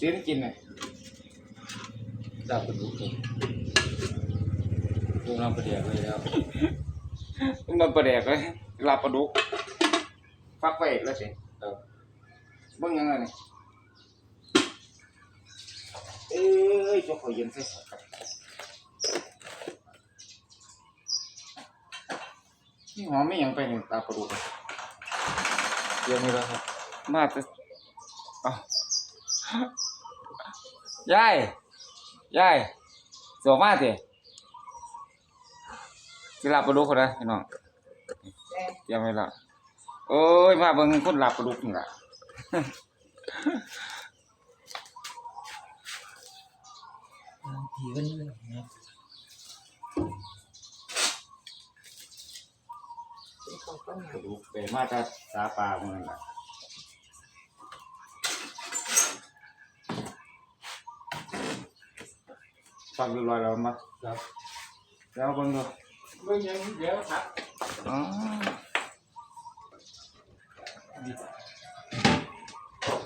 ซื้อกินเนี่ยลาบกระดูกเลยพวกน้ำประเดี๋ยวไว้แล้วมันประเดกเลยลาบปลาดุกฟักไว้แล้วสิครับเบิ่งยังไงนี่เอ้ยจกเขาเย็นใส่นี่หอมไม่ยังไปนี่ตาปลาดุกอะเยี่ยมเลยครับมาจะเอ้า ยายยายสวมาสิสิหลาบปลาดุกคนนะพี่น้องเตรียมไว้และโอ้ยมาเบิ่งคนหลาบปลาดุกนี่ล่ะผีกันเลยนะปลาดุกไปมาจากสาปลาเมืองล่ะ ฟังเรียบร้อยแล้วมาครับแล้วเบิ่งดูเบิ่งยังเดี๋ยวครับอ๋อ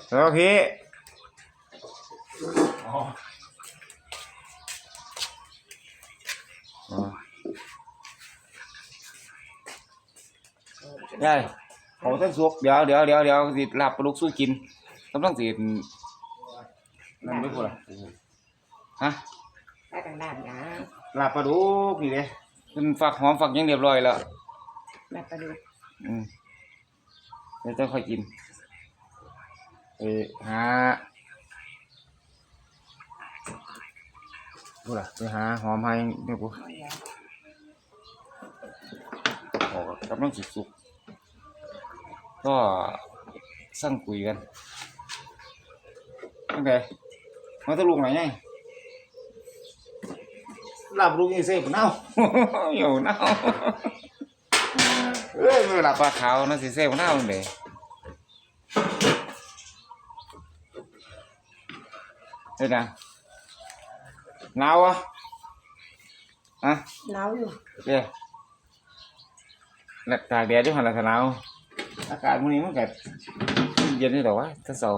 แล้วพี่อ๋ออ๋อได้เขาต้องสุกเดี๋ยวเดี๋ยวเดี๋ยวเดี๋ยวสิลาบปลาดุกสู้กินกำลังสินั่นไม่พูดละฮะ ถ้าทางด้านนะลาบปลาดุกนี่เด้เป็นฝักหอมฝักหยังเรียบร้อยแล้วมาประดูอืมเดี๋ยวจะค่อยกินไปหาพูดละไปหาหอมให้เนี่ยกูออกกำลังสุกสุกๆก็สั่งคุยกันตั้งแต่มาตะลุกไหนไง หลับลูกยังเซ่ปเน่า อยู่เน่า เอ้ยมันหลับปลาขาวนะสิเซ่ปเน่าเลยเฮ้ยนะหนาวอ่ะอะ หนาวอยู่ เดี๋ยวแล้วตากแดดด้วยหันละหนาวอากาศมื้อนี้มันก็เย็นนี่ดอกวะถ้าเสา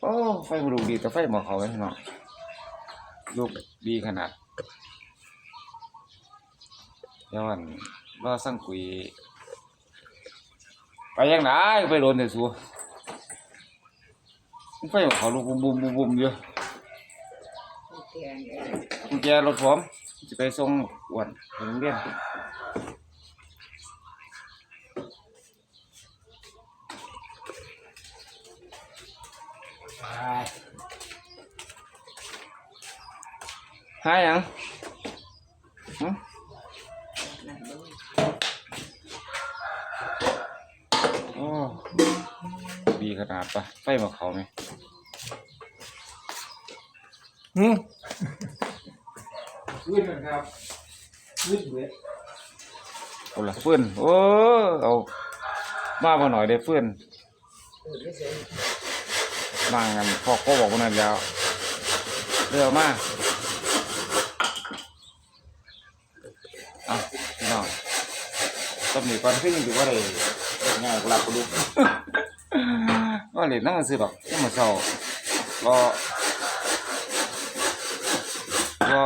โอ้ไฟมันดูดีแต่ไฟหมอกเขาไว้ข้างนอกลูกดีขนาดเดี๋ ยวมันรอสั่งคุย ไปยังไงไปโดนแต่สัวมันไฟของเขาลูกบุมบุมบุมบุมอยู่เตียงเอ้ยกุญแจรถผมจะไปส่งอ้วนไปโรงเรียน หาหยังหึนั่นดูโอ้ดีขนาดปะไฟมาเขาไหมหึขึ้นนะครับขึ้นเว้ยคนละฟืนโอ้เอามาบ่หน่อยได้ฟืนเออไม่เสร็จนั่งกันพ่อก็บอกว่านั่นแล้วเรือมาเอาพี่น้อง ตำหนิก่อนขึ้นอยู่ว่าอะไรง่ายกว่าหลับกระดูกว่าเหรียญนั่งซื้อดอกยังมาเศร้ารอรอ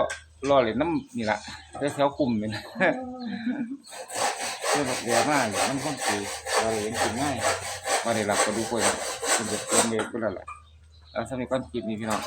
รอเหรียญน้ำนี่แหละแถวๆกลุ่มนี่นะเรื่องแบบเรียมากเลยมันค่อนข้างเราเห็นกินง่ายว่าได้หลับกระดูกไปแล้วคุณจะเตรียมเบรกก็แล้วแหละแล้วสำหรับก้อนคลิปนี้พี่น้อง